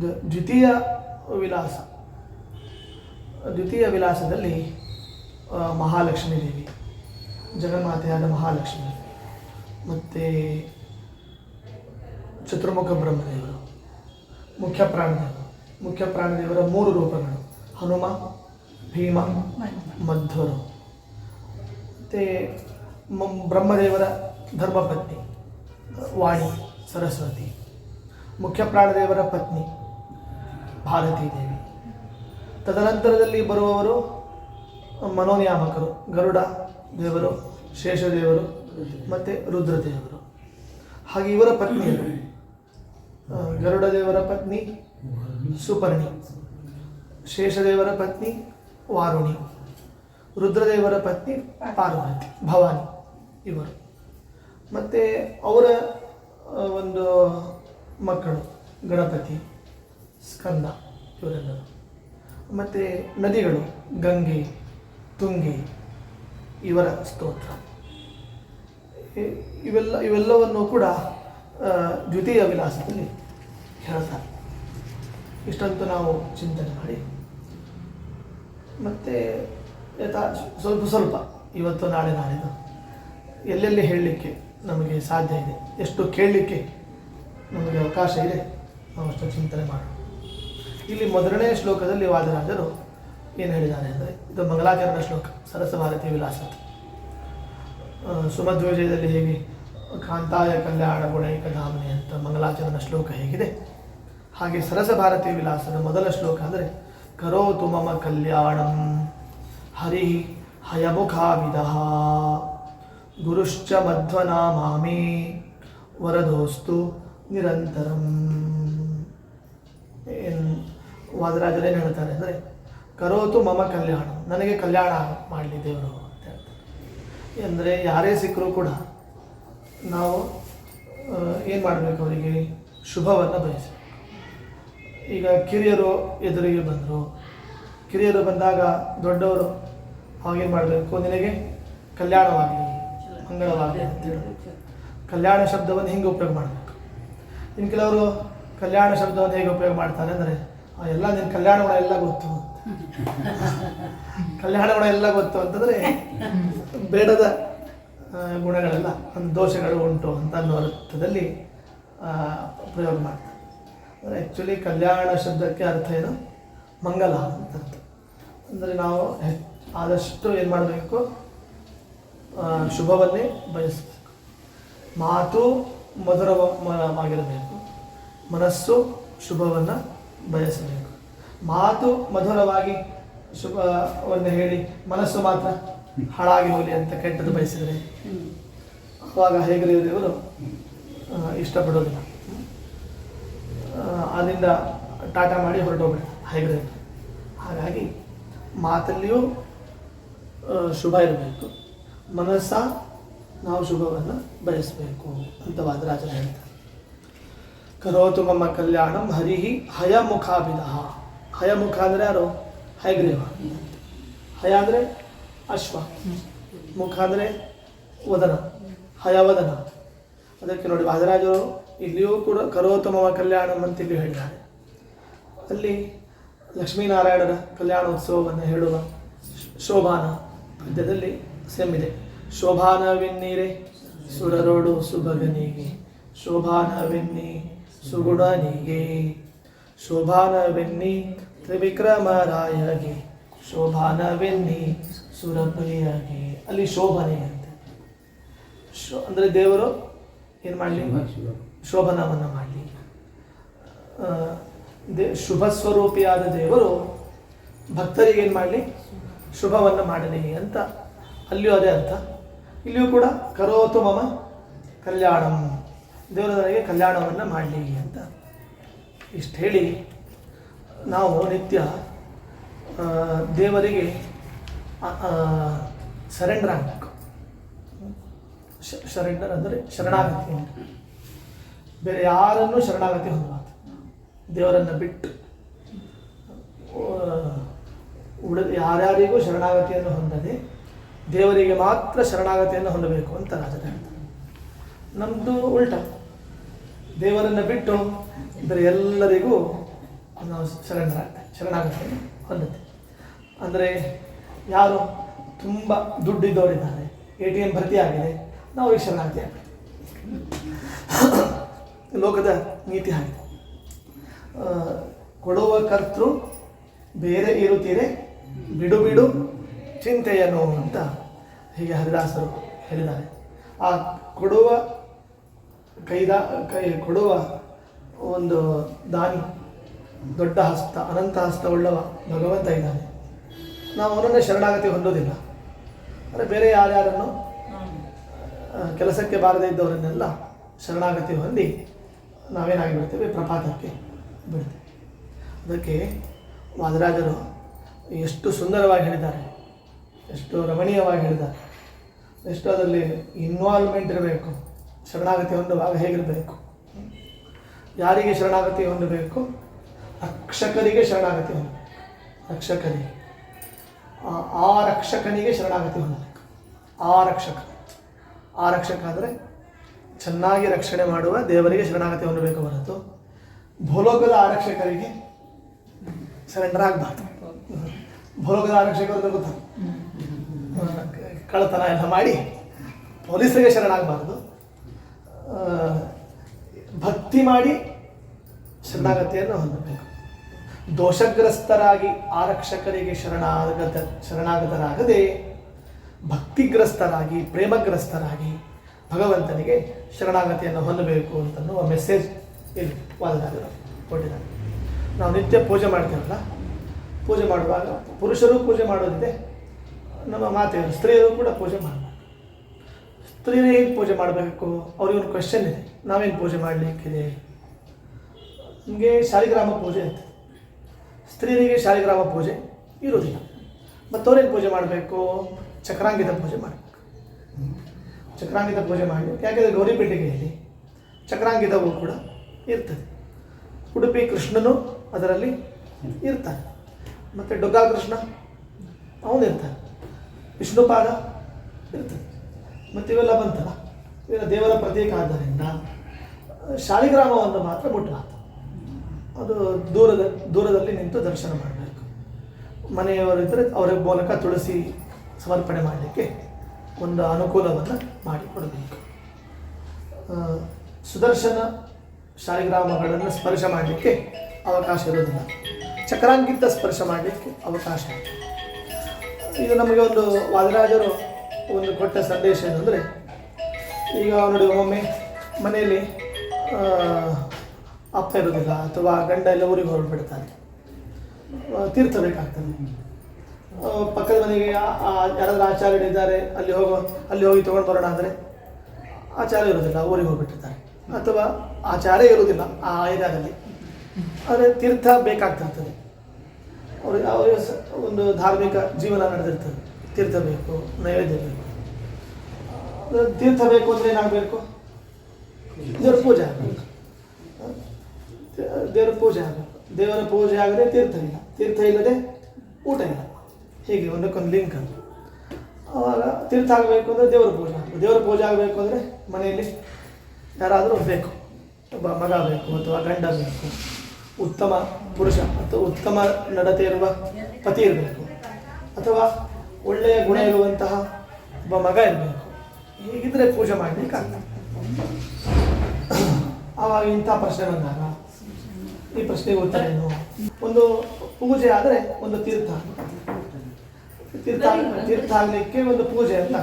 ದ್ವಿತೀಯ ವಿಲಾಸ. ದ್ವಿತೀಯ ವಿಲಾಸದಲ್ಲಿ ಮಹಾಲಕ್ಷ್ಮೀ ದೇವಿ, ಜಗನ್ಮಾತೆಯಾದ ಮಹಾಲಕ್ಷ್ಮಿ. ಮತ್ತು ಚತುರ್ಮುಖ ಬ್ರಹ್ಮದೇವರು, ಮುಖ್ಯ ಪ್ರಾಣದೇವರು. ಮುಖ್ಯ ಪ್ರಾಣದೇವರ ಮೂರು ರೂಪಗಳು, ಹನುಮ, ಭೀಮ, ಮಧ್ವರು. ಮತ್ತು ಬ್ರಹ್ಮದೇವರ ಧರ್ಮಪತ್ನಿ, ವಾಣಿ, ಸರಸ್ವತಿ. ಮುಖ್ಯ ಪ್ರಾಣದೇವರ ಪತ್ನಿ ಭಾರತೀ ದೇವಿ. ತದನಂತರದಲ್ಲಿ ಬರುವವರು ಮನೋನಿಯಾಮಕರು, ಗರುಡ ದೇವರು, ಶೇಷದೇವರು ಮತ್ತು ರುದ್ರದೇವರು. ಹಾಗೆ ಇವರ ಪತ್ನಿಯರು ಗರುಡ ದೇವರ ಪತ್ನಿ, ಸುಪರ್ಣಿ. ಶೇಷದೇವರ ಪತ್ನಿ, ವಾರುಣಿ. ರುದ್ರದೇವರ ಪತ್ನಿ, ಪಾರ್ವತಿ, ಭವಾನಿ ಇವರು. ಮತ್ತು ಅವರ ಒಂದು ಮಕ್ಕಳು, ಗಣಪತಿ, ಸ್ಕಂದ. ಇವರೆಲ್ಲರು ಮತ್ತು ನದಿಗಳು, ಗಂಗೆ, ತುಂಗೆ, ಇವರ ಸ್ತೋತ್ರ. ಇವೆಲ್ಲ, ಇವೆಲ್ಲವನ್ನು ಕೂಡ ದ್ವಿತೀಯ ವಿಲಾಸದಲ್ಲಿ ಹೇಳ್ತಾರೆ. ಇಷ್ಟಂತೂ ನಾವು ಚಿಂತನೆ ಮಾಡಿ. ಮತ್ತು ಯಥಾ, ಸ್ವಲ್ಪ ಸ್ವಲ್ಪ, ಇವತ್ತು ನಾಳೆ ನಾಳೆದು ಎಲ್ಲೆಲ್ಲಿ ಹೇಳಲಿಕ್ಕೆ ನಮಗೆ ಸಾಧ್ಯ ಇದೆ? ಎಷ್ಟು ಕೇಳಲಿಕ್ಕೆ ನಮಗೆ ಅವಕಾಶ ಇದೆ? ನಾವು ಅಷ್ಟು ಚಿಂತನೆ ಮಾಡೋಣ. ಇಲ್ಲಿ ಮೊದಲನೇ ಶ್ಲೋಕದಲ್ಲಿ ವಾದರಾಜರು ಏನು ಹೇಳಿದ್ದಾರೆ ಅಂದರೆ, ಇದು ಮಂಗಲಾಚರಣ ಶ್ಲೋಕ ಸರಸ ವಿಲಾಸ. ಸುಮಧ್ವಜಯದಲ್ಲಿ ಹೇಗೆ, ಕಾಂತಾಯ ಕಲ್ಯಾಣ ಗುಣೈಕ ಧಾಮನೆ ಅಂತ ಮಂಗಲಾಚರಣ ಶ್ಲೋಕ ಹೇಗಿದೆ. ಹಾಗೆ ಸರಸ ಭಾರತೀಯ ವಿಲಾಸದ ಮೊದಲ ಶ್ಲೋಕ ಅಂದರೆ, ಕರೋತು ಮಮ ಕಲ್ಯಾಣಂ, ಹರಿ ಹಯಮುಖಾವಿದ, ಗುರುಶ್ಚ ಮಧ್ವನಾಮಾಮಿ, ವರದೋಸ್ತು ನಿರಂತರಂ. ವಾದರಾಜರೇನು ಹೇಳ್ತಾರೆ ಅಂದರೆ, ಕರೋತು ಮಮ ಕಲ್ಯಾಣ, ನನಗೆ ಕಲ್ಯಾಣ ಮಾಡಲಿ ದೇವರು ಅಂತ ಹೇಳ್ತಾರೆ. ಅಂದರೆ ಯಾರೇ ಸಿಕ್ಕರೂ ಕೂಡ ನಾವು ಏನು ಮಾಡಬೇಕು ಅವರಿಗೆ? ಶುಭವನ್ನು ಬಯಸಬೇಕು. ಈಗ ಕಿರಿಯರು ಎದುರಿಗೆ ಬಂದರು. ಕಿರಿಯರು ಬಂದಾಗ ದೊಡ್ಡವರು ಅವಾಗೇನು ಮಾಡಬೇಕು? ನಿನಗೆ ಕಲ್ಯಾಣವಾಗಲಿ, ಮಂಗಳವಾಗಲಿ ಹೇಳಬೇಕು ಕಲ್ಯಾಣ ಶಬ್ದವನ್ನು ಹಿಂಗೆ ಉಪಯೋಗ ಮಾಡಬೇಕು. ಇನ್ನು ಕೆಲವರು ಕಲ್ಯಾಣ ಶಬ್ದವನ್ನು ಹೇಗೆ ಉಪಯೋಗ ಮಾಡ್ತಾರೆ ಅಂದರೆ ಎಲ್ಲ ನಿನ್ನ ಕಲ್ಯಾಣ ಗುಣ ಎಲ್ಲ ಗೊತ್ತು. ಕಲ್ಯಾಣ ಗುಣ ಎಲ್ಲ ಗೊತ್ತು ಅಂತಂದರೆ ಬೇಡದ ಗುಣಗಳೆಲ್ಲ, ಒಂದು ದೋಷಗಳು ಉಂಟು ಅಂತ ಅನ್ನೋ ಅರ್ಥದಲ್ಲಿ ಪ್ರಯೋಗ ಮಾಡ್ತಾರೆ. ಅಂದರೆ ಆ್ಯಕ್ಚುಲಿ ಕಲ್ಯಾಣ ಶಬ್ದಕ್ಕೆ ಅರ್ಥ ಏನು? ಮಂಗಲ ಅಂತ ಅರ್ಥ. ಅಂದರೆ ನಾವು ಆದಷ್ಟು ಏನು ಮಾಡಬೇಕು? ಶುಭವನ್ನೇ ಬಯಸಬೇಕು. ಮಾತು ಮಧುರವಾಗಿರಬೇಕು ಮನಸ್ಸು ಶುಭವನ್ನು ಬಯಸಬೇಕು. ಮಾತು ಮಧುರವಾಗಿ ಶುಭವನ್ನು ಹೇಳಿ, ಮನಸ್ಸು ಮಾತ್ರ ಹಾಳಾಗಿ ಹೋಗಲಿ ಅಂತ ಕೆಟ್ಟದ್ದು ಬಯಸಿದರೆ ಅವಾಗ ಹೇಗರೆ ದೇವರು? ಇಷ್ಟಪಡೋದಿಲ್ಲ. ಅಲ್ಲಿಂದ ಟಾಟಾ ಮಾಡಿ ಹೊರಟೋಗ್ಬೇಡ ಹೇಗರೆ ಹಾಗಾಗಿ ಮಾತಲ್ಲಿಯೂ ಶುಭ ಇರಬೇಕು. ಮನಸ್ಸ, ನಾವು ಶುಭವನ್ನು ಬಯಸಬೇಕು ಅಂತ ವಾದರಾಜನ ಹೇಳ್ತಾರೆ. ಕರೋತು ಮಮ್ಮ ಕಲ್ಯಾಣಂ ಹರಿಹಿ ಹಯಮುಖಾಭಿದ ಹಯಮುಖ ಅಂದರೆ ಯಾರು? ಹಯಗ್ರೀವ. ಹಯ ಅಂದರೆ ಅಶ್ವ. ಮುಖ ಅಂದರೆ ವದನ. ಹಯವದನ ಅದಕ್ಕೆ ನೋಡಿ ವಾದರಾಜರು ಇಲ್ಲಿಯೂ ಕೂಡ ಕರೋತು ಮಮ ಕಲ್ಯಾಣಂ ಅಂತ ಇಲ್ಲಿ ಹೇಳಿದ್ದಾರೆ. ಅಲ್ಲಿ ಲಕ್ಷ್ಮೀನಾರಾಯಣರ ಕಲ್ಯಾಣೋತ್ಸವವನ್ನು ಹೇಳುವ ಶೋಭಾನ ಪದ್ಯದಲ್ಲಿ ಸೆಮ್ಮಿದೆ ಶೋಭಾನವೆನ್ನೀರೆ ಸುರರೋಡು ಸುಭಗನಿಗೆ. ಶೋಭಾನವೆನ್ನಿ ಸುಗುಣನಿಗೆ. ಶೋಭಾನವೆನ್ನಿ ತ್ರಿವಿಕ್ರಮರಾಯಗೆ. ಶೋಭಾನವೆನ್ನಿ ಸುರಪ್ರಿಯಗೆ ಅಲ್ಲಿ ಶೋಭನೆ ಅಂತ. ಶೋ ಅಂದರೆ ದೇವರು ಏನು ಮಾಡಲಿ? ಶೋಭನವನ್ನು ಮಾಡಲಿ. ದೇ ಶುಭ ಸ್ವರೂಪಿಯಾದ ದೇವರು ಭಕ್ತರಿಗೆ ಏನು ಮಾಡಲಿ? ಶುಭವನ್ನು ಮಾಡಲಿ ಅಂತ. ಅಲ್ಲಿಯೂ ಅದೇ ಅರ್ಥ. ಇಲ್ಲಿಯೂ ಕೂಡ ಕರೋತು ಮಮ ಕಲ್ಯಾಣಂ. ದೇವರು ಕಲ್ಯಾಣವನ್ನು ಮಾಡಲಿ ಅಂತ. ಇಷ್ಟು ಹೇಳಿ ನಾವು ನಿತ್ಯ ದೇವರಿಗೆ ಸರೆಂಡರ್ ಆಗಬೇಕು. ಶರೆಂಡರ್ ಅಂದರೆ ಶರಣಾಗತಿ ಅಂತ. ಬೇರೆ ಯಾರನ್ನೂ ಶರಣಾಗತಿ ಹೊಂದಬಾರ್ದು. ದೇವರನ್ನು ಬಿಟ್ಟು ಉಳಿದ ಯಾರ್ಯಾರಿಗೂ ಶರಣಾಗತಿಯನ್ನು ಹೊಂದದೆ, ದೇವರಿಗೆ ಮಾತ್ರ ಶರಣಾಗತಿಯನ್ನು ಹೊಂದಬೇಕು ಅಂತ ರಾಜ ನಮ್ಮದು ಉಲ್ಟ. ದೇವರನ್ನು ಬಿಟ್ಟು ಅಂದರೆ ಎಲ್ಲರಿಗೂ ನಾವು ಶರಣರ ಶರಣಾಗುತ್ತೆ, ಹೊಂದುತ್ತೆ. ಅಂದರೆ ಯಾರು ತುಂಬ ದುಡ್ಡಿದ್ದವರಿದ್ದಾರೆ, ಎ ಟಿ ಎಂ ಭರ್ತಿ ಆಗಿದೆ ನಾವು ಅವ್ರಿಗೆ ಶರಣಾಗತಿ ಲೋಕದ ನೀತಿ ಆಗಿದೆ ಕೊಡುವ ಕರ್ತೃ ಬೇರೆ ಇರುತ್ತೀರೆ, ಬಿಡು ಬಿಡು ಚಿಂತೆಯನ್ನು ಅಂತ ಹೀಗೆ ಹರಿದಾಸರು ಹೇಳಿದ್ದಾರೆ. ಆ ಕೊಡುವ ಕೈದ, ಕೈ ಕೊಡುವ ಒಂದು ದಾನಿ, ದೊಡ್ಡ ಹಸ್ತ, ಅನಂತ ಹಸ್ತವುಳ್ಳವ ಭಗವಂತ ಇದ್ದಾನೆ. ನಾವು ಅವನನ್ನೇ ಶರಣಾಗತಿ ಹೊಂದೋದಿಲ್ಲ ಅಂದರೆ ಬೇರೆ ಯಾರ್ಯಾರನ್ನು ಕೆಲಸಕ್ಕೆ ಬಾರದೇ ಇದ್ದವರನ್ನೆಲ್ಲ ಶರಣಾಗತಿ ಹೊಂದಿ ನಾವೇನಾಗಿ ಬಿಡ್ತೇವೆ ಪ್ರಪಾತಕ್ಕೆ ಬಿಡ್ತೇವೆ. ಅದಕ್ಕೆ ವಾದರಾಜರು ಎಷ್ಟು ಸುಂದರವಾಗಿ ಹೇಳಿದ್ದಾರೆ. ಎಷ್ಟು ರಮಣೀಯವಾಗಿ ಹೇಳಿದ್ದಾರೆ. ಎಷ್ಟು ಅದರಲ್ಲಿ ಇನ್ವಾಲ್ವ್ಮೆಂಟ್ ಇರಬೇಕು. ಶರಣಾಗತಿ ಹೊಂದುವಾಗ ಹೇಗಿರಬೇಕು? ಯಾರಿಗೆ ಶರಣಾಗತಿ ಹೊಂದಬೇಕು? ರಕ್ಷಕರಿಗೆ ಶರಣಾಗತಿ ಹೊಂದಬೇಕು. ರಕ್ಷಕರಿಗೆ. ಆ- ರಕ್ಷಕನಿಗೆ ಶರಣಾಗತಿ ಹೊಂದಬೇಕು. ಆ ರಕ್ಷಕ. ಆ ರಕ್ಷಕ ಅಂದರೆ ಚೆನ್ನಾಗಿ ರಕ್ಷಣೆ ಮಾಡುವ ದೇವರಿಗೆ ಶರಣಾಗತಿ ಹೊಂದಬೇಕು ಹೊರತು ಭೂಲೋಕದ ಆರಕ್ಷಕರಿಗೆ ಸರೆಂಡರ್ ಆಗಬಾರ್ದು. ಭೂಲೋಕದ ಆರಕ್ಷಕರು ಗೊತ್ತಾ? ಕಳ್ಳತನ ಎಲ್ಲ ಮಾಡಿ ಪೊಲೀಸರಿಗೆ ಶರಣಾಗಬಾರ್ದು. ಭಕ್ತಿ ಮಾಡಿ ಶರಣಾಗತಿಯನ್ನು ಹೊಂದಬೇಕು. ದೋಷಗ್ರಸ್ತರಾಗಿ ಆರಕ್ಷಕರಿಗೆ ಶರಣಾಗತ, ಶರಣಾಗತರಾಗದೆ, ಭಕ್ತಿಗ್ರಸ್ತರಾಗಿ, ಪ್ರೇಮಗ್ರಸ್ತರಾಗಿ ಭಗವಂತನಿಗೆ ಶರಣಾಗತಿಯನ್ನು ಹೊಂದಬೇಕು ಅಂತನ್ನುವ ಮೆಸೇಜ್ ಇಲ್ಲಿ ವಾದರಾಜರು ಕೊಟ್ಟಿದ್ದಾರೆ. ನಾವು ನಿತ್ಯ ಪೂಜೆ ಮಾಡ್ತೇವಲ್ಲ? ಪೂಜೆ ಮಾಡುವಾಗ ಪುರುಷರು ಪೂಜೆ ಮಾಡೋದಿದೆ. ನಮ್ಮ ಮಾತೆಯರು ಸ್ತ್ರೀಯರು ಕೂಡ ಪೂಜೆ ಮಾಡಬೇಕು ಸ್ತ್ರೀಯರು ಹೇಗೆ ಪೂಜೆ ಮಾಡಬೇಕು? ಅವ್ರಿಗೆ ಒಂದು ಕ್ವೆಶನ್ ಇದೆ. ನಾವೇನು ಪೂಜೆ ಮಾಡಲಿಕ್ಕಿದೆ? ನಿಮಗೆ ಶಾಲಿಗ್ರಾಮ ಪೂಜೆ ಅಂತ ಸ್ತ್ರೀಯರಿಗೆ ಶಾಲಿಗ್ರಾಮ ಪೂಜೆ ಇರೋದಿಲ್ಲ ಮತ್ತು ಅವ್ರೇನು ಪೂಜೆ ಮಾಡಬೇಕು? ಚಕ್ರಾಂಗಿತ ಪೂಜೆ ಮಾಡಬೇಕು. ಚಕ್ರಾಂಗಿತ ಪೂಜೆ ಮಾಡಬೇಕು ಯಾಕೆಂದರೆ ಗೌರಿ ಚಕ್ರಾಂಕಿತವೂ ಕೂಡ ಇರ್ತದೆ. ಉಡುಪಿ ಕೃಷ್ಣನು ಅದರಲ್ಲಿ ಇರ್ತಾನೆ. ಮತ್ತು ಡೊಗ್ಗಾ ಕೃಷ್ಣ ಅವನು ಇರ್ತಾನೆ. ವಿಷ್ಣುಪಾದ ಇರ್ತದೆ ಮತ್ತು ಇವೆಲ್ಲ ಬಂತಲ್ಲ? ಇವೆಲ್ಲ ದೇವರ ಪ್ರತೀಕ ಆದ್ದರಿಂದ ಶಾಲಿಗ್ರಾಮವನ್ನು ಮಾತ್ರ ಮುಟ್ಟಲಾತು ಅದು ದೂರದ, ದೂರದಲ್ಲಿ ನಿಂತು ದರ್ಶನ ಮಾಡಬೇಕು. ಮನೆಯವರಿದ್ದರೆ ಅವರ ಮೂಲಕ ತುಳಸಿ ಸಮರ್ಪಣೆ ಮಾಡಲಿಕ್ಕೆ ಒಂದು ಅನುಕೂಲವನ್ನು ಮಾಡಿಕೊಡಬೇಕು. ಸುದರ್ಶನ ಶಾಲಿಗ್ರಾಮಗಳನ್ನು ಸ್ಪರ್ಶ ಮಾಡಲಿಕ್ಕೆ ಅವಕಾಶ ಇರೋದಿಲ್ಲ ಚಕ್ರಾಂಕಿತ ಸ್ಪರ್ಶ ಮಾಡಲಿಕ್ಕೆ ಅವಕಾಶ ಇದು ನಮಗೆ ಒಂದು ವಾದರಾಜರು ಒಂದು ಕೊಟ್ಟ ಸಂದೇಶ ಏನಂದರೆ, ಈಗ ನೋಡಿ ಒಮ್ಮೊಮ್ಮೆ ಮನೆಯಲ್ಲಿ ಅಪ್ಪ ಇರೋದಿಲ್ಲ ಅಥವಾ ಗಂಡ ಎಲ್ಲ ಊರಿಗೆ ಹೊರಡ್ಬಿಡ್ತಾನೆ ತೀರ್ಥ ಬೇಕಾಗ್ತದೆ ಪಕ್ಕದ ಮನೆಗೆ ಯಾರಾದರೂ ಆ- ಇದ್ದಾರೆ, ಅಲ್ಲಿ ಹೋಗೋ, ಅಲ್ಲಿ ಹೋಗಿ ತೊಗೊಂಡು ಬರೋಣ ಅಂದರೆ ಆಚಾರ್ಯ ಇರೋದಿಲ್ಲ ಊರಿಗೆ ಹೋಗಿಬಿಟ್ಟಿರ್ತಾರೆ. ಅಥವಾ ಆಚಾರ್ಯ ಇರೋದಿಲ್ಲ ಆ ಏರಿಯಾದಲ್ಲಿ. ಆದರೆ ತೀರ್ಥ ಬೇಕಾಗ್ತಿರ್ತದೆ ಅವ್ರಿಗೆ, ಅವರಿಗೆ ಒಂದು ಧಾರ್ಮಿಕ ಜೀವನ ನಡೆದಿರ್ತದೆ. ತೀರ್ಥ ಬೇಕು ನೈವೇದ್ಯ ಬೇಕು. ತೀರ್ಥ ಬೇಕು ಅಂದರೆ ಏನಾಗಬೇಕು ದೇವ್ರ ಪೂಜೆ ಆಗಬೇಕು. ದೇವರ ಪೂಜೆ ಆಗಬೇಕು. ದೇವರ ಪೂಜೆ ಆಗದೆ ತೀರ್ಥ ಇಲ್ಲ. ತೀರ್ಥ ಇಲ್ಲದೆ ಊಟ ಇಲ್ಲ. ಹೀಗೆ ಒಂದಕ್ಕೊಂದು ಲಿಂಕ್ ಅದು. ಆವಾಗ ತೀರ್ಥ ಆಗಬೇಕು ಅಂದರೆ ದೇವರ ಪೂಜೆ ಆಗಬೇಕು. ದೇವರ ಪೂಜೆ ಆಗಬೇಕು ಅಂದರೆ ಮನೆಯಲ್ಲಿ ಯಾರಾದರೂ ಬೇಕು. ಒಬ್ಬ ಮಗ ಬೇಕು ಅಥವಾ ಗಂಡ ಬೇಕು. ಉತ್ತಮ ಪುರುಷ ಅಥವಾ ಉತ್ತಮ ನಡತೆ ಇರುವ ಪತಿ ಇರಬೇಕು. ಅಥವಾ ಒಳ್ಳೆಯ ಗುಣ ಇರುವಂತಹ ಒಬ್ಬ ಮಗ ಇರಬೇಕು. ಹೀಗಿದ್ರೆ ಪೂಜೆ ಮಾಡ್ಲಿಕ್ಕೆ ಆವಾಗ ಇಂಥ ಪ್ರಶ್ನೆ ಬಂದಾಗ ಈ ಪ್ರಶ್ನೆಗೆ ಉತ್ತರ ಏನು? ಒಂದು ಪೂಜೆ ಆದರೆ ಒಂದು ತೀರ್ಥ. ತೀರ್ಥ ತೀರ್ಥ ಆಗಲಿಕ್ಕೆ ಒಂದು ಪೂಜೆ ಅಂತ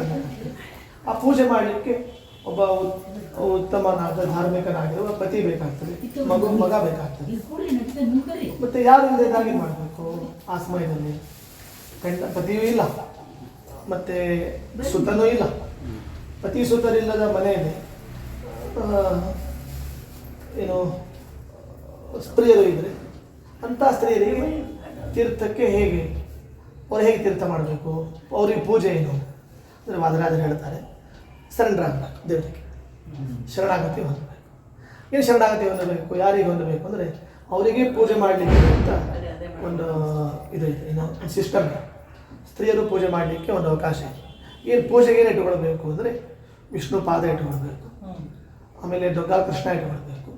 ಆ ಪೂಜೆ ಮಾಡಲಿಕ್ಕೆ ಒಬ್ಬ ಉತ್- ಉತ್ತಮನಾದ ಧಾರ್ಮಿಕನಾಗಿರುವ ಪತಿ ಬೇಕಾಗ್ತದೆ. ಮಗು, ಮಗ ಬೇಕಾಗ್ತದೆ. ಮತ್ತೆ ಯಾರು ಇದಾಗಿ ಮಾಡಬೇಕು ಆ ಸಮಯದಲ್ಲಿ? ಗಂಡ ಪತಿಯೂ ಇಲ್ಲ. ಮತ್ತೆ ಸುತನೂ ಇಲ್ಲ. ಪತಿ ಸುತರಿಲ್ಲದ ಮನೆಯಲ್ಲಿ ಇದೆ. ಏನು, ಸ್ತ್ರೀಯರು ಇದ್ದರೆ ಅಂಥ ಸ್ತ್ರೀಯರಿಗೆ ತೀರ್ಥಕ್ಕೆ ಹೇಗೆ, ಅವ್ರು ಹೇಗೆ ತೀರ್ಥ ಮಾಡಬೇಕು? ಅವ್ರಿಗೆ ಪೂಜೆ ಏನು? ಅಂದರೆ ವಾದರಾಜರು ಹೇಳ್ತಾರೆ ಸರೆಂಡರ್ ಆಗಬೇಕು ದೇವರಿಗೆ. ಶರಣಾಗತಿ ಹೊಂದಬೇಕು. ಏನು ಶರಣಾಗತಿ ಹೊಂದಬೇಕು? ಯಾರಿಗೆ ಹೊಂದಬೇಕು? ಅಂದರೆ ಅವರಿಗೆ ಪೂಜೆ ಮಾಡಲಿಕ್ಕೆ ಅಂತ ಒಂದು ಇದು ಇದೆ, ಏನು, ಸಿಸ್ಟಮ್ ಸ್ತ್ರೀಯರು ಪೂಜೆ ಮಾಡಲಿಕ್ಕೆ ಒಂದು ಅವಕಾಶ ಇದೆ. ಏನು ಪೂಜೆಗೆ ಏನು ಇಟ್ಕೊಳ್ಬೇಕು ಅಂದರೆ ವಿಷ್ಣು ಪಾದ ಇಟ್ಕೊಳ್ಬೇಕು ಆಮೇಲೆ ದೊಡ್ಡ ಕೃಷ್ಣ ಇಟ್ಕೊಳ್ಬೇಕು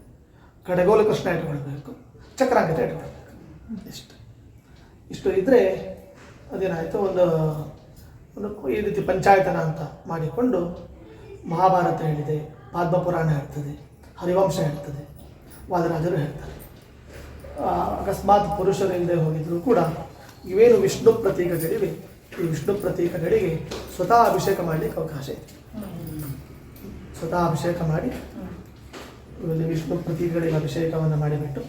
ಕಡಗೋಲ ಕೃಷ್ಣ ಇಟ್ಕೊಳ್ಬೇಕು ಚಕ್ರಾಂಗತೆ ಇಟ್ಕೊಳ್ಬೇಕು ಇಷ್ಟು. ಇಷ್ಟು ಇದ್ದರೆ ಅದೇನಾಯಿತು, ಒಂದು ಈ ರೀತಿ ಪಂಚಾಯತನ ಅಂತ ಮಾಡಿಕೊಂಡು ಮಹಾಭಾರತ ಹೇಳಿದೆ, ಪದ್ಮಪುರಾಣ ಹೇಳ್ತದೆ, ಹರಿವಂಶ ಹೇಳ್ತದೆ, ವಾದರಾಜರು ಹೇಳ್ತಾರೆ. ಅಕಸ್ಮಾತ್ ಪುರುಷರು ಇಲ್ಲದೆ ಹೋಗಿದ್ರು ಕೂಡ ಇವೇನು ವಿಷ್ಣು ಪ್ರತೀಕಗಳಿವೆ ಈ ವಿಷ್ಣು ಪ್ರತೀಕಗಳಿಗೆ ಸ್ವತಃ ಅಭಿಷೇಕ ಮಾಡಲಿಕ್ಕೆ ಅವಕಾಶ ಇದೆ. ಸ್ವತಃ ಅಭಿಷೇಕ ಮಾಡಿ ಇವರಲ್ಲಿ ವಿಷ್ಣು ಪ್ರತೀಕಗಳಿಗೆ ಅಭಿಷೇಕವನ್ನು ಮಾಡಿಬಿಟ್ಟು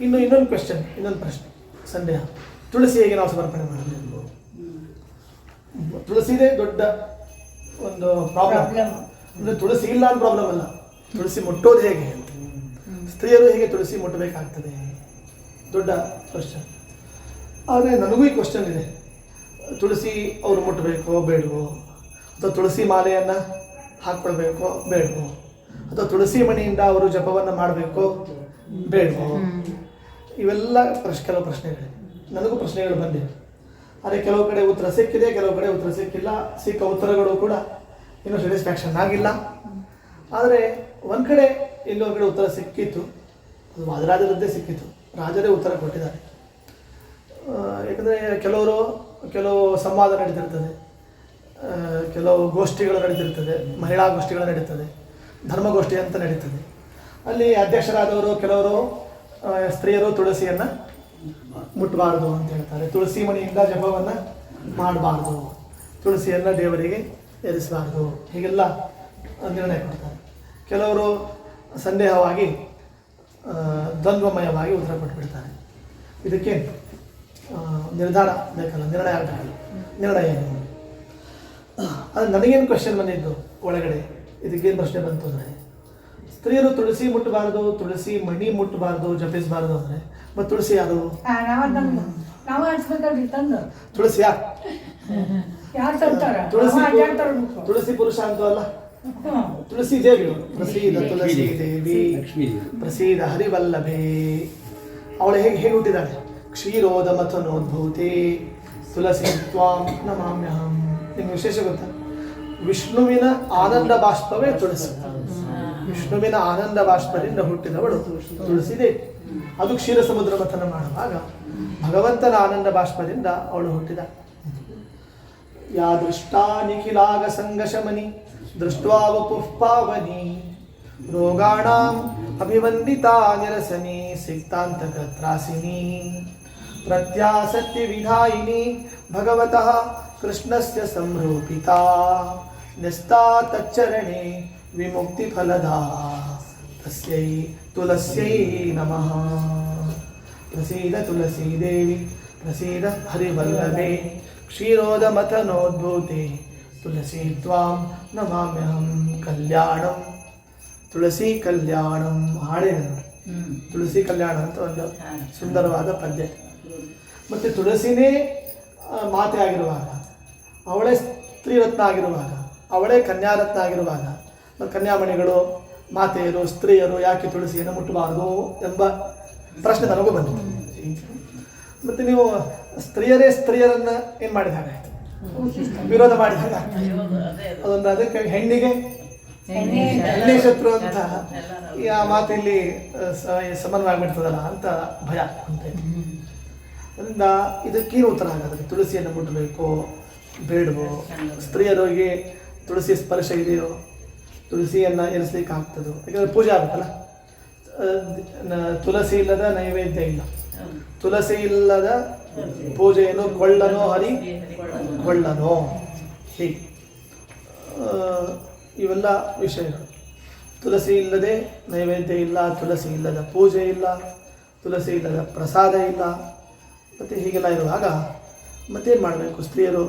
ಇನ್ನು ಇನ್ನೊಂದು ಕ್ವೆಶನ್ ಇನ್ನೊಂದು ಪ್ರಶ್ನೆ ಸಂದೇಹ. ತುಳಸಿ ಹೇಗೆ ನಾವು ಸಮರ್ಪಣೆ ಮಾಡಬೇಕು ತುಳಸಿದೇ ದೊಡ್ಡ ಒಂದು ಪ್ರಾಬ್ಲಮ್ ಅಂದರೆ ಅಂದ್ರೆ ತುಳಸಿ ಇಲ್ಲ ಅನ್ನೋ ಪ್ರಾಬ್ಲಮ್ ಅಲ್ಲ. ತುಳಸಿ ಮುಟ್ಟೋದು ಹೇಗೆ? ಸ್ತ್ರೀಯರು ಹೇಗೆ ತುಳಸಿ ಮುಟ್ಟಬೇಕಾಗ್ತದೆ? ದೊಡ್ಡ ಕ್ವಶನ್ ಆದರೆ ನನಗೂ ಈ ಕ್ವಶನ್ ಇದೆ. ತುಳಸಿ ಅವರು ಮುಟ್ಟಬೇಕೋ ಬೇಡವೋ? ಅಥವಾ ತುಳಸಿ ಮಾಲೆಯನ್ನು ಹಾಕ್ಕೊಳ್ಬೇಕೋ ಬೇಡವೋ? ಅಥವಾ ತುಳಸಿ ಮಣಿಯಿಂದ ಅವರು ಜಪವನ್ನು ಮಾಡಬೇಕೋ ಬೇಡವೋ? ಇವೆಲ್ಲ ಪ್ರಶ್ ಕೆಲವು ಪ್ರಶ್ನೆಗಳಿವೆ ನನಗೂ ಪ್ರಶ್ನೆಗಳು ಬಂದಿವೆ. ಆದರೆ ಕೆಲವು ಕಡೆ ಉತ್ತರ ಸಿಕ್ಕಿದೆ, ಕೆಲವು ಕಡೆ ಉತ್ತರ ಸಿಕ್ಕಿಲ್ಲ. ಸಿಕ್ಕ ಉತ್ತರಗಳು ಕೂಡ ಇನ್ನೂ ಸ್ಯಾಟಿಸ್ಫ್ಯಾಕ್ಷನ್ ಆಗಿಲ್ಲ. ಆದರೆ ಒಂದು ಕಡೆ ಇನ್ನೊಂದು ಕಡೆ ಉತ್ತರ ಸಿಕ್ಕಿತ್ತು. ಅದು ವಾದರಾಜರದ್ದೇ ಸಿಕ್ಕಿತ್ತು. ರಾಜರೇ ಉತ್ತರ ಕೊಟ್ಟಿದ್ದಾರೆ. ಯಾಕಂದರೆ ಕೆಲವರು, ಕೆಲವು ಸಂವಾದ ನಡೀತಿರ್ತದೆ. ಕೆಲವು ಗೋಷ್ಠಿಗಳು ನಡೀತಿರ್ತದೆ. ಮಹಿಳಾ ಗೋಷ್ಠಿಗಳು ನಡೀತದೆ. ಧರ್ಮಗೋಷ್ಠಿ ಅಂತ ನಡೀತದೆ. ಅಲ್ಲಿ ಅಧ್ಯಕ್ಷರಾದವರು ಕೆಲವರು ಸ್ತ್ರೀಯರು ತುಳಸಿಯನ್ನು ಮುಟ್ಟಬಾರ್ದು ಅಂತ ಹೇಳ್ತಾರೆ. ತುಳಸಿ ಮಣಿಯಿಂದ ಜಪವನ್ನು ಮಾಡಬಾರ್ದು. ತುಳಸಿಯನ್ನು ದೇವರಿಗೆ ಎರಿಸಬಾರ್ದು. ಹೀಗೆಲ್ಲ ನಿರ್ಣಯ ಕೊಡ್ತಾರೆ. ಕೆಲವರು ಸಂದೇಹವಾಗಿ ದ್ವಂದ್ವಮಯವಾಗಿ ಉತ್ತರ ಕೊಟ್ಬಿಡ್ತಾರೆ. ಇದಕ್ಕೆ ನಿರ್ಧಾರ ಬೇಕಲ್ಲ ನಿರ್ಣಯ ಆಗಬೇಕಲ್ಲ ನಿರ್ಣಯ ಏನು? ಅದು ನನಗೇನು ಕ್ವಶನ್ ಬಂದಿದ್ದು ಒಳಗಡೆ? ಇದಕ್ಕೇನು ಪ್ರಶ್ನೆ ಬಂತು ಅಂದರೆ ಸ್ತ್ರೀಯರು ತುಳಸಿ ಮುಟ್ಟಬಾರ್ದು ತುಳಸಿ ಮಣಿ ಮುಟ್ಟಬಾರ್ದು ಜಪಿಸಬಾರ್ದು ಅಂದರೆ ಮತ್ತು ತುಳಸಿ ಯಾರು? ಆ, ನಾವ್ ನಾವು ಅನ್ಸ್ಬೇಕಲ್ರಿ ತಂದು. ತುಳಸಿ ಯಾರು? ತುಳಸಿ ಪುರುಷ ಅಂತ ಅಲ್ಲ. ತುಳಸಿ ದೇವಿ. ಪ್ರಸೀದ ತುಳಸಿ ದೇವಿ. ಲಕ್ಷ್ಮೀ ದೇವಿ. ಪ್ರಸೀದ ಹರಿವಲ್ಲಭೆ. ಅವಳು ಹೇಗೆ ಹೇಗೆ ಹುಟ್ಟಿದಾಳೆ? ಕ್ಷೀರೋದ ಮಥನೋದ್ಭೂತಿ ತುಳಸಿ ತ್ವಾಂ ನಮಾಮ್ಯಹಂ ನಿಮ್ಗೆ ವಿಶೇಷ ಗೊತ್ತ? ವಿಷ್ಣುವಿನ ಆನಂದ ಬಾಷ್ಪವೇ ತುಳಸಿ. ವಿಷ್ಣುವಿನ ಆನಂದ ಬಾಷ್ಪದಿಂದ ಹುಟ್ಟಿದವಳು ತುಳಸಿ ದೇವಿ. ಅದು ಕ್ಷೀರ ಸಮುದ್ರ ಮಥನ ಮಾಡುವಾಗ ಭಗವಂತನ ಆನಂದ ಬಾಷ್ಪದಿಂದ ಅವಳು ಹುಟ್ಟಿದ. ಯಾ ದೃಷ್ಟಾ ನಿಖಿಲಾಗ ಸಂಗಶಮನಿ ದೃಷ್ಟ್ವಾ ರೋಗಾಣಾಂ ಅಭಿವಂದಿತಾ ನಿರಸನಿ ಸಿಕ್ತಾಂತಕತ್ರಾಸಿನಿ ಪ್ರತ್ಯಾಸತ್ಯ ವಿಧಾಯಿನಿ ಭಗವತಃ ಕೃಷ್ಣಸ್ಯ ಸಂರೂಪಿತಾ ನ್ಯಸ್ತಾ ತಚ್ಚರಣೆ ವಿಮುಕ್ತಿ ಫಲದಾ ತಸ್ಯೈ ತುಳಸ್ಯೈ ನಮಃ ಪ್ರಸೀದ ತುಳಸಿ ದೇವಿ ಪ್ರಸೀದ ಹರಿವಲ್ಲಭೆ ಕ್ಷೀರೋದಮಥನೋದ್ಭೂತೆ ತುಳಸಿ ತ್ವಾಂ ನಮಾಮ್ಯಹಂ ಕಲ್ಯಾಣಂ ತುಳಸಿ ಕಲ್ಯಾಣಂ ಹಾಡಿನ ಹ್ಮ್. ತುಳಸಿ ಕಲ್ಯಾಣ ಅಂತ ಒಂದು ಸುಂದರವಾದ ಪದ್ಯ. ಮತ್ತು ತುಳಸಿನೇ ಮಾತೆ ಆಗಿರುವಾಗ, ಅವಳೇ ಸ್ತ್ರೀರತ್ನ ಆಗಿರುವಾಗ, ಅವಳೇ ಕನ್ಯಾರತ್ನ ಆಗಿರುವಾಗ ಕನ್ಯಾಮಣಿಗಳು, ಮಾತೆಯರು, ಸ್ತ್ರೀಯರು ಯಾಕೆ ತುಳಸಿಯನ್ನು ಮುಟ್ಟಬಾರದು ಎಂಬ ಪ್ರಶ್ನೆ ನನಗೂ ಬಂತು. ಮತ್ತು ನೀವು ಸ್ತ್ರೀಯರೇ ಸ್ತ್ರೀಯರನ್ನ ಏನು ಮಾಡಿದ ವಿರೋಧ ಮಾಡಿದಾಗ. ಅದೊಂದು ಅದಕ್ಕೆ ಹೆಣ್ಣಿಗೆ ಹೆಣ್ಣಿ ಶತ್ರು ಅಂತ ಆ ಮಾತಿಲ್ಲಿ ಸಮನ್ವಯ ಆಗ್ಬಿಡ್ತದಲ್ಲ ಅಂತ ಭಯ ಅಂತ ಅದರಿಂದ ಇದಕ್ಕೇನು ಉತ್ತರ ಹಾಗಾದ್ರೆ ತುಳಸಿಯನ್ನು ಮುಟ್ಟಬೇಕು ಬೇಡವೋ? ಸ್ತ್ರೀಯರಿಗೆ ತುಳಸಿ ಸ್ಪರ್ಶ ಇದೆಯೋ, ತುಳಸಿಯನ್ನು ಎರಿಸ್ಲಿಕ್ಕೆ ಆಗ್ತದೋ? ಯಾಕಂದರೆ ಪೂಜೆ ಆಗುತ್ತಲ್ಲ ತುಳಸಿ ಇಲ್ಲದ ನೈವೇದ್ಯ ಇಲ್ಲ. ತುಳಸಿ ಇಲ್ಲದ ಪೂಜೆಯನ್ನು ಕೊಳ್ಳನೋ ಹರಿ? ಕೊಳ್ಳನೋ. ಹೀಗೆ. ಇವೆಲ್ಲ ವಿಷಯಗಳು. ತುಳಸಿ ಇಲ್ಲದೆ ನೈವೇದ್ಯ ಇಲ್ಲ, ತುಳಸಿ ಇಲ್ಲದ ಪೂಜೆ ಇಲ್ಲ, ತುಳಸಿ ಇಲ್ಲದ ಪ್ರಸಾದ ಇಲ್ಲ. ಮತ್ತು ಹೀಗೆಲ್ಲ ಇರುವಾಗ ಮತ್ತೇನು ಮಾಡಬೇಕು? ಸ್ತ್ರೀಯರು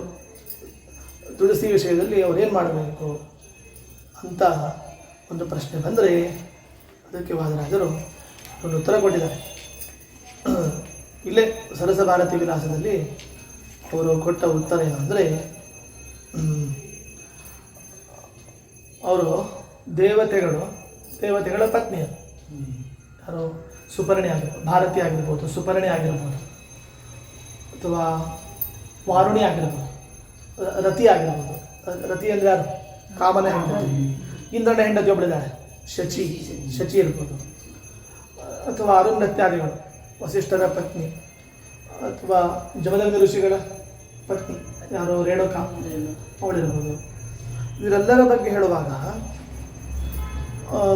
ತುಳಸಿ ವಿಷಯದಲ್ಲಿ ಅವರೇನು ಮಾಡಬೇಕು? ಅಂತ ಒಂದು ಪ್ರಶ್ನೆ ಬಂದರೆ ಅದಕ್ಕೆ ವಾದರಾಜರು ಒಂದು ಉತ್ತರ ಕೊಟ್ಟಿದ್ದಾರೆ. ಇಲ್ಲೇ ಸರಸ ಭಾರತಿ ವಿಲಾಸದಲ್ಲಿ ಅವರು ಕೊಟ್ಟ ಉತ್ತರ ಏನು ಅಂದರೆ ಅವರು ದೇವತೆಗಳು, ದೇವತೆಗಳ ಪತ್ನಿಯರು. ಯಾರು? ಸುಪರ್ಣಿ ಆಗಿರ್ಬೋದು ಭಾರತಿ ಆಗಿರ್ಬೋದು, ಸುಪರ್ಣಿ ಆಗಿರ್ಬೋದು. ಅಥವಾ ವಾರುಣಿ ಆಗಿರ್ಬೋದು ರತಿ ಆಗಿರ್ಬೋದು ರತಿ ಅಂದರೆ ಯಾರು? ಕಾಮನ ಹೆಂಡತಿ. ಇಂದ್ರನ ಹೆಂಡತಿ. ಒಬ್ಬಳಿದ್ದಾಳೆ ಶಚಿ ಶಚಿ ಇರ್ಬೋದು. ಅಥವಾ ಅರುಂಧತ್ಯಾದಿಗಳು ವಸಿಷ್ಠರ ಪತ್ನಿ ಅಥವಾ ಜಮದಗ್ನ ಋಷಿಗಳ ಪತ್ನಿ ಯಾರು ರೇಣುಕಾ ಅವಳಿರ್ಬೋದು. ಇವರೆಲ್ಲರ ಬಗ್ಗೆ ಹೇಳುವಾಗ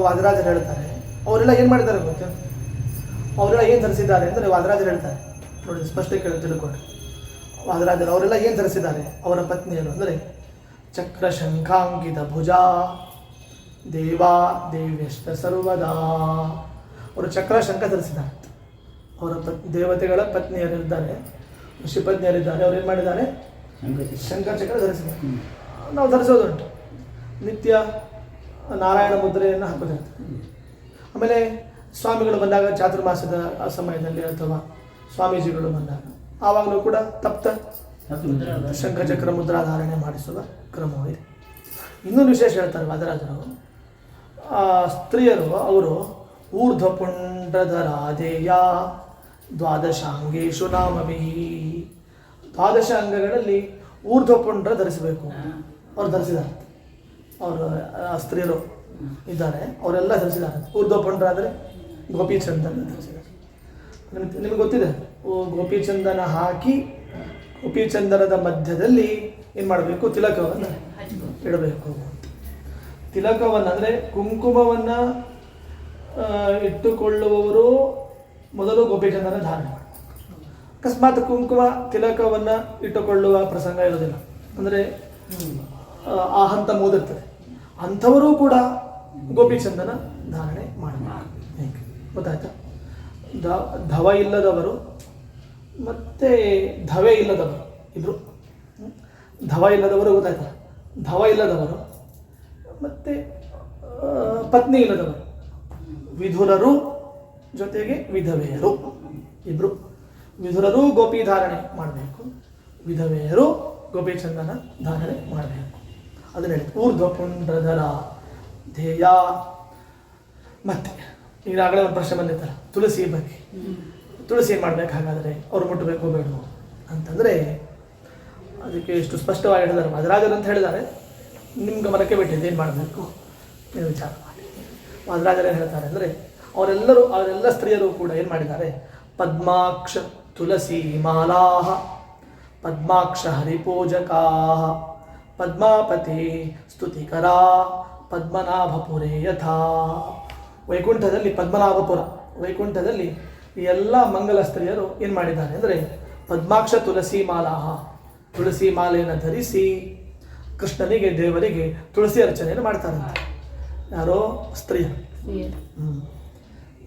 ವಾದರಾಜರು ಹೇಳ್ತಾರೆ. ಅವರೆಲ್ಲ ಏನು ಮಾಡಿದ್ದಾರೆ ಗೊತ್ತಾ? ಅವರೆಲ್ಲ ಏನು ಧರಿಸಿದ್ದಾರೆ ಅಂದರೆ ವಾದರಾಜರು ಹೇಳ್ತಾರೆ. ನೋಡಿ ಸ್ಪಷ್ಟ ಕೇಳಿ ತಿಳ್ಕೊಂಡು ವಾದರಾಜರು ಅವರೆಲ್ಲ ಏನು ಧರಿಸಿದ್ದಾರೆ? ಅವರ ಪತ್ನಿಯರು ಅಂದರೆ ಚಕ್ರ ಶಂಖಾಂಕಿತ ಭುಜ. ದೇವಾ ದೇವ್ಯಷ್ಟ ಸರ್ವದಾ. ಅವರು ಚಕ್ರ ಶಂಖ ಧರಿಸಿದ್ದಾರೆ. ಅವರ ಪತ್ ದೇವತೆಗಳ ಪತ್ನಿಯರಿದ್ದಾರೆ. ಋಷಿ ಪತ್ನಿಯರಿದ್ದಾರೆ. ಅವ್ರು ಏನು ಮಾಡಿದ್ದಾರೆ? ಶಂಖ ಚಕ್ರ ಧರಿಸಿದ್ದಾರೆ. ನಾವು ಧರಿಸೋದುಂಟು. ನಿತ್ಯ ನಾರಾಯಣ ಮುದ್ರೆಯನ್ನು ಹಾಕೋದಿರ್ತದೆ ಆಮೇಲೆ ಸ್ವಾಮಿಗಳು ಬಂದಾಗ ಚಾತುರ್ಮಾಸದ ಆ ಸಮಯದಲ್ಲಿ ಅಥವಾ ಸ್ವಾಮೀಜಿಗಳು ಬಂದಾಗ. ಆವಾಗಲೂ ಕೂಡ ತಪ್ತ ಶಂಖಚಕ್ರ ಮುದ್ರಾಧಾರಣೆ ಮಾಡಿಸುವ ಕ್ರಮವಿದೆ ಇನ್ನೊಂದು ವಿಶೇಷ ಹೇಳ್ತಾರೆ ವಾದರಾಜರು. ಆ ಸ್ತ್ರೀಯರು ಅವರು ಊರ್ಧ್ವಪುಂಡ್ರಧರಾಧೇಯ ದ್ವಾದಶಾಂಗೇಶು ನಾಮಭಿ ದ್ವಾದಶ ಅಂಗಗಳಲ್ಲಿ ಊರ್ಧ್ವಪುಂಡ್ರ ಧರಿಸಬೇಕು. ಅವ್ರು ಧರಿಸಿದ್ದಾರೆ. ಅವರು ಆ ಸ್ತ್ರೀಯರು ಇದ್ದಾರೆ. ಅವರೆಲ್ಲ ಧರಿಸಿದ್ದಾರೆ. ಊರ್ಧ್ವಪುಂಡ್ರ ಆದರೆ ಗೋಪಿಚಂದ್ರ ಧರಿಸಿದ್ದಾರೆ. ನಿಮ್ಗೆ ಗೊತ್ತಿದೆ. ಗೋಪಿಚಂದನ ಹಾಕಿ ಗೋಪಿಚಂದನದ ಮಧ್ಯದಲ್ಲಿ ಏನು ಮಾಡಬೇಕು? ತಿಲಕವನ್ನು ಇಡಬೇಕು. ತಿಲಕವನ್ನು ಅಂದರೆ ಕುಂಕುಮವನ್ನು ಇಟ್ಟುಕೊಳ್ಳುವವರು ಮೊದಲು ಗೋಪಿಚಂದನ ಧಾರಣೆ ಮಾಡಬೇಕು. ಅಕಸ್ಮಾತ್ ಕುಂಕುಮ ತಿಲಕವನ್ನು ಇಟ್ಟುಕೊಳ್ಳುವ ಪ್ರಸಂಗ ಇರೋದಿಲ್ಲ. ಅಂದರೆ ಆ, ಹಂತ ಮುಗಿದಿರ್ತದೆ. ಅಂಥವರೂ ಕೂಡ ಗೋಪಿಚಂದನ ಧಾರಣೆ ಮಾಡಬೇಕು. ಗೊತ್ತಾಯ್ತಾ? ಧ ಧವ ಇಲ್ಲದವರು ಮತ್ತು ಧವೆ ಇಲ್ಲದವರು ಇಬ್ಬರು ಧವ ಇಲ್ಲದವರು ಗೊತ್ತಾಯ್ತಾ ಧವ ಇಲ್ಲದವರು ಮತ್ತು ಪತ್ನಿ ಇಲ್ಲದವರು. ವಿಧುರರು ಜೊತೆಗೆ ವಿಧವೆಯರು ಇಬ್ಬರು ವಿಧುರರು ಗೋಪಿ ಧಾರಣೆ ಮಾಡಬೇಕು, ವಿಧವೆಯರು ಗೋಪಿಚಂದನ ಧಾರಣೆ ಮಾಡಬೇಕು. ಅದನ್ನ ಹೇಳಿ ಊರ್ಧ್ವ ಪುಂಡ್ರಧರ ಧ್ಯೇಯ ಮತ್ತೆ. ಈಗಾಗಲೇ ಒಂದು ಪ್ರಶ್ನೆ ಬಂದಿತ್ತಲ್ಲ, ತುಳಸಿ ಬಗ್ಗೆ. ತುಳಸಿ ಏನು ಮಾಡ್ಬೇಕು ಹಾಗಾದರೆ? ಅವ್ರು ಮುಟ್ಟಬೇಕು ಬೇಡವು? ಅಂತಂದರೆ, ಅದಕ್ಕೆ ಇಷ್ಟು ಸ್ಪಷ್ಟವಾಗಿ ಹೇಳಿದ್ದಾರೆ ಮಧುರಾಜರು ಅಂತ ಹೇಳಿದ್ದಾರೆ. ನಿಮ್ಮ ಗಮನಕ್ಕೆ ಬಿಟ್ಟಿದ್ದು ಏನು ಮಾಡಬೇಕು? ನೀವು ವಿಚಾರ ಮಾಡಿ. ಮಧುರಾಜರು ಏನು ಹೇಳ್ತಾರೆ ಅಂದರೆ, ಅವರೆಲ್ಲರೂ, ಅವರೆಲ್ಲ ಸ್ತ್ರೀಯರು ಕೂಡ ಏನು ಮಾಡಿದ್ದಾರೆ? ಪದ್ಮಾಕ್ಷ ತುಳಸಿ ಮಾಲಾಹ, ಪದ್ಮಾಕ್ಷ ಹರಿಪೂಜಕಾ ಪದ್ಮಾಪತಿ ಸ್ತುತಿಕರ, ಪದ್ಮನಾಭಪುರೇ ಯಥಾ. ವೈಕುಂಠದಲ್ಲಿ ಪದ್ಮನಾಭಪುರ. ವೈಕುಂಠದಲ್ಲಿ ಎಲ್ಲ ಮಂಗಲ ಸ್ತ್ರೀಯರು ಏನು ಮಾಡಿದ್ದಾರೆ ಅಂದರೆ ಪದ್ಮಾಕ್ಷ ತುಳಸಿ ಮಾಲಾ ತುಳಸಿ ಮಾಲೆಯನ್ನು ಧರಿಸಿ ಕೃಷ್ಣನಿಗೆ ದೇವರಿಗೆ ತುಳಸಿ ಅರ್ಚನೆಯನ್ನು ಮಾಡ್ತಾರೆ ಯಾರೋ ಸ್ತ್ರೀಯ.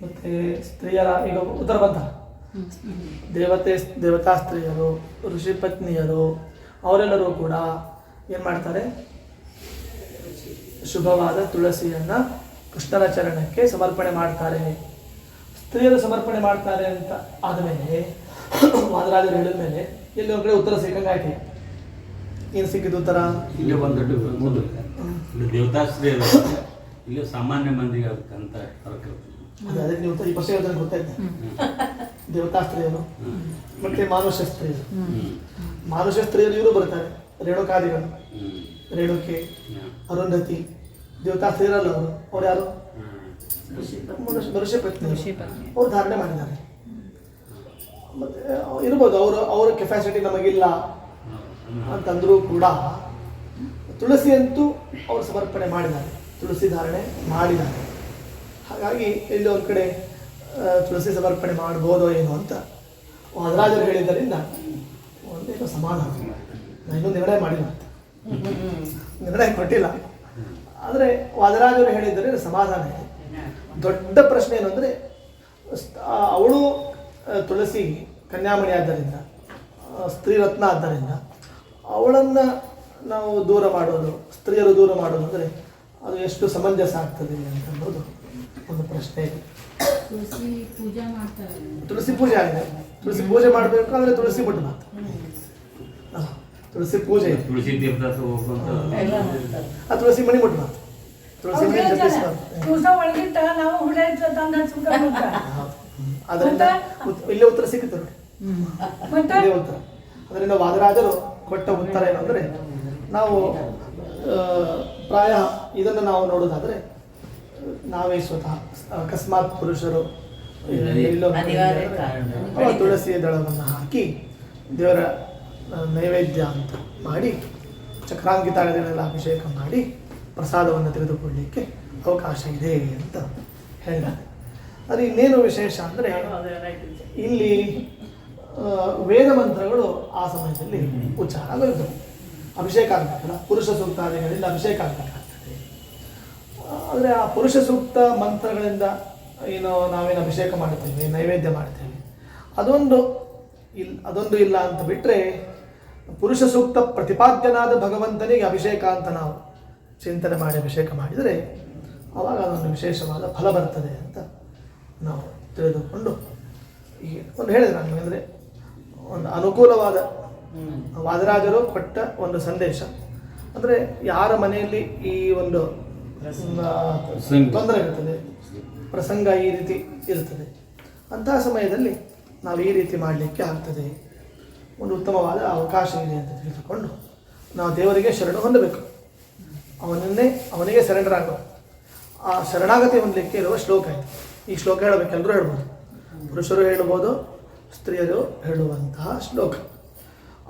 ಮತ್ತೆ ಸ್ತ್ರೀಯರ ಈಗ ಉತ್ತರ ಬಂತ? ದೇವತೆ ದೇವತಾ ಸ್ತ್ರೀಯರು ಋಷಿ ಪತ್ನಿಯರು ಅವರೆಲ್ಲರೂ ಕೂಡ ಏನು ಮಾಡ್ತಾರೆ? ಶುಭವಾದ ತುಳಸಿಯನ್ನ ಕೃಷ್ಣನ ಚರಣಕ್ಕೆ ಸಮರ್ಪಣೆ ಮಾಡ್ತಾರೆ. ಸ್ತ್ರೀಯರು ಸಮರ್ಪಣೆ ಮಾಡ್ತಾರೆ ಅಂತ ಆದಮೇಲೆ ವಾದರಾಜರು ಹೇಳಿದ ಮೇಲೆ ಎಲ್ಲಿ ಒಂದು ಕಡೆ ಉತ್ತರ ಸಿಕ್ಕಂಗಾಯ್ತು ಏನು ಸಿಕ್ಕಿದ್ದು ಉತ್ತರ? ಇಲ್ಲಿ ಒಂದು ದೊಡ್ಡ ಮುಂದೆ ಇಲ್ಲಿ ದೇವತಾಶ್ರೀ ಅಲ್ಲ ಇಲ್ಲಿ ಸಾಮಾನ್ಯ ಮಂದಿಗೆ ಅದಕ್ಕಂತ ಫರಕ್ ಅದೇ ಅದಕ್ಕೆ ನೀವು ಈ ಪ್ರಶ್ನೆ ಹೇಳಿದ್ರೆ ಗೊತ್ತಾಯ್ತು ದೇವತಾ ಸ್ತ್ರೀಯರು ಮತ್ತೆ ಮಾನುಷ ಸ್ತ್ರೀಯರು. ಮಾನುಷ ಸ್ತ್ರೀಯರು ಇವರು ಬರ್ತಾರೆ ರೇಣುಕಾದಿಗಳು. ರೇಣುಕೆ ಅರುಂಧತಿ ದೇವತಾ ಸ್ತ್ರೀಯರಲ್ಲ ಅವರು. ಅವ್ರು ಯಾರು? ಹ್ಮ್. ಮನುಷ್ಯ ಮನುಷ್ಯ ಪತ್ನಿ. ಋಷಿ ಪತ್ನಿ. ಅವ್ರು ಧಾರಣೆ ಮಾಡಿದ್ದಾರೆ. ಮತ್ತೆ ಇರ್ಬೋದು ಅವರು ಅವರ ಕೆಪಾಸಿಟಿ ನಮಗಿಲ್ಲ ಅಂತಂದರೂ ಕೂಡ ತುಳಸಿ ಅಂತೂ ಅವರು ಸಮರ್ಪಣೆ ಮಾಡಿದ್ದಾರೆ. ತುಳಸಿ ಧಾರಣೆ ಮಾಡಿದ್ದಾರೆ. ಹಾಗಾಗಿ ಇಲ್ಲಿ ಒಂದು ಕಡೆ ತುಳಸಿ ಸಮರ್ಪಣೆ ಮಾಡ್ಬೋದೋ ಏನೋ ಅಂತ ವಾದರಾಜರು ಹೇಳಿದ್ದರಿಂದ ಒಂದೇನೋ ಸಮಾಧಾನ. ನಾನು ಇನ್ನೂ ನಿರ್ಣಯ ಮಾಡಿಲ್ಲ ಅಂತ. ನಿರ್ಣಯ ಕೊಟ್ಟಿಲ್ಲ. ಆದರೆ ವಾದರಾಜರು ಹೇಳಿದರೆ ಸಮಾಧಾನ ಇದೆ. ದೊಡ್ಡ ಪ್ರಶ್ನೆ ಏನು ಅಂದರೆ ಅವಳು ತುಳಸಿ ಕನ್ಯಾಮಣಿ ಆದ್ದರಿಂದ ಸ್ತ್ರೀರತ್ನ ಸ್ತ್ರೀ ರತ್ನ ಆದ್ದರಿಂದ ಅವಳನ್ನು ನಾವು ದೂರ ಮಾಡೋದು ಸ್ತ್ರೀಯರು ದೂರ ಮಾಡೋದು ಅಂದರೆ ಅದು ಎಷ್ಟು ಸಮಂಜಸ ಆಗ್ತದೆ ಅಂತ ಅನ್ನೋದು ಒಂದು ಪ್ರಶ್ನೆ ಇದೆ. ತುಳಸಿ ಪೂಜೆ ಮಾಡ್ತಾರೆ. ತುಳಸಿ ಪೂಜೆ ಆಗಿದೆ. ತುಳಸಿ ಪೂಜೆ ಮಾಡಬೇಕು ಅಂದರೆ ತುಳಸಿ ಮಠ ಅಲ್ಲ, ತುಳಸಿ ಪೂಜೆ. ತುಳಸಿ ಹೋಗುವಂತ. ಆ ತುಳಸಿ ಮಣಿ ಮುಟ್ಟ ತುಳಸಿ ಮಣಿ ತುಳಸ ಒಳಗಿಟ್ಟ ನಾವು ಹುಳ ತಂದ ಸುಖ ಅದರಿಂದ ಇಲ್ಲೇ ಉತ್ತರ ಮತ್ತೆ? ಇದೇ ಉತ್ತರ. ಅದರಿಂದ ವಾದರಾಜರು ಕೊಟ್ಟ ಉತ್ತರ ಏನಂದ್ರೆ ನಾವು ಪ್ರಾಯ ಇದನ್ನು ನಾವು ನೋಡೋದಾದ್ರೆ ನಾವೇ ಸ್ವತಃ ಅಕಸ್ಮಾತ್ ಪುರುಷರು ತುಳಸಿಯ ದಳವನ್ನು ಹಾಕಿ ದೇವರ ನೈವೇದ್ಯ ಅಂತ ಮಾಡಿ ಚಕ್ರಾಂಕಿತಾಗದಲ್ಲೆಲ್ಲ ಅಭಿಷೇಕ ಮಾಡಿ ಪ್ರಸಾದವನ್ನು ತೆಗೆದುಕೊಳ್ಳಲಿಕ್ಕೆ ಅವಕಾಶ ಇದೆ ಅಂತ ಹೇಳಿದ್ದಾರೆ ಅದು ಇನ್ನೇನು ವಿಶೇಷ ಅಂದರೆ ಇಲ್ಲಿ ವೇದ ಮಂತ್ರಗಳು ಆ ಸಮಯದಲ್ಲಿ ಉಚ್ಚಾರ ಆಗೋದು ಅಭಿಷೇಕ ಆಗಬೇಕಲ್ಲ ಪುರುಷ ಸೂಕ್ತಾದಿಗಳಿಂದ ಅಭಿಷೇಕ ಆಗಬೇಕಾಗ್ತದೆ. ಆದರೆ ಆ ಪುರುಷ ಸೂಕ್ತ ಮಂತ್ರಗಳಿಂದ ಏನು ನಾವೇನು ಅಭಿಷೇಕ ಮಾಡ್ತೇವೆ ನೈವೇದ್ಯ ಮಾಡ್ತೇವೆ ಅದೊಂದು ಇಲ್ ಅದೊಂದು ಇಲ್ಲ ಅಂತ ಬಿಟ್ಟರೆ ಪುರುಷ ಸೂಕ್ತ ಪ್ರತಿಪಾದ್ಯನಾದ ಭಗವಂತನಿಗೆ ಅಭಿಷೇಕ ಅಂತ ನಾವು ಚಿಂತನೆ ಮಾಡಿ ಅಭಿಷೇಕ ಮಾಡಿದರೆ ಆವಾಗ ಅದೊಂದು ವಿಶೇಷವಾದ ಫಲ ಬರ್ತದೆ ಅಂತ ನಾವು ತಿಳಿದುಕೊಂಡು ಈ ಒಂದು ಹೇಳಿದೆ ನಾನು ಅಂದರೆ ಒಂದು ಅನುಕೂಲವಾದ ವಾದರಾಜರು ಕೊಟ್ಟ ಒಂದು ಸಂದೇಶ. ಅಂದರೆ ಯಾರ ಮನೆಯಲ್ಲಿ ಈ ಒಂದು. ತೊಂದರೆ ಇರ್ತದೆ ಪ್ರಸಂಗ ಈ ರೀತಿ ಇರ್ತದೆ ಅಂತಹ ಸಮಯದಲ್ಲಿ ನಾವು ಈ ರೀತಿ ಮಾಡಲಿಕ್ಕೆ ಆಗ್ತದೆ. ಒಂದು ಉತ್ತಮವಾದ ಅವಕಾಶ ಇದೆ ಅಂತ ತಿಳಿದುಕೊಂಡು ನಾವು ದೇವರಿಗೆ ಶರಣು ಹೊಂದಬೇಕು. ಅವನನ್ನೇ ಅವನಿಗೆ ಸರೆಂಡರ್ ಆಗಬೇಕು ಆ ಶರಣಾಗತಿ ಹೊಂದಲಿಕ್ಕೆ ಇರುವ ಶ್ಲೋಕ ಇದೆ. ಈ ಶ್ಲೋಕ ಹೇಳಬೇಕೆಲ್ಲರೂ ಹೇಳ್ಬೋದು? ಪುರುಷರು ಹೇಳ್ಬೋದು ಸ್ತ್ರೀಯರು ಹೇಳುವಂತಹ ಶ್ಲೋಕ.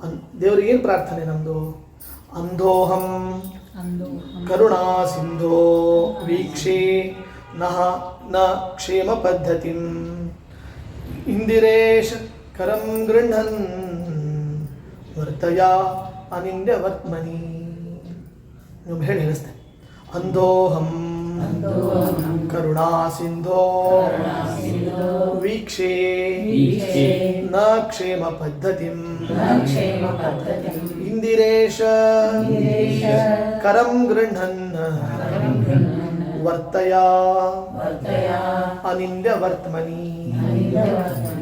ಅನ್ ದೇವರಿಗೆ ಏನು ಪ್ರಾರ್ಥನೆ ನಮ್ಮದು ಅಂಧೋಹಂ. ಕರುಣಾ ಸಿಂಧೋ. ವೀಕ್ಷೆ. ನಹ ನ ಕ್ಷೇಮ ಪದ್ಧತಿ. ಇಂದಿರೇಶ ಕರಂ ಗೃಹನ್ ವರ್ತಯ ಅನಿಂದ್ಯ ವತ್ಮನಿ ನೀವು ಹೇಳಿ ಹೇಳಿಸ್ತೆ ಅಂಧೋಹಂ ಕರುಣಾ ಸಿಂಧೋ ವೀಕ್ಷೆ ವೀಕ್ಷೆ ನ ಕ್ಷೇಮ ಪದ್ಧತಿಂ ಕ್ಷೇಮ ಪದ್ಧತಿ ಇಂದಿರೇಶ ಕರಂ ಗೃಹನ್ ವರ್ತಯ ವರ್ತಯ ಅನಿಂದ್ಯ ವರ್ತಮನಿ ಅನಿಂದ್ಯ ವರ್ತನೆ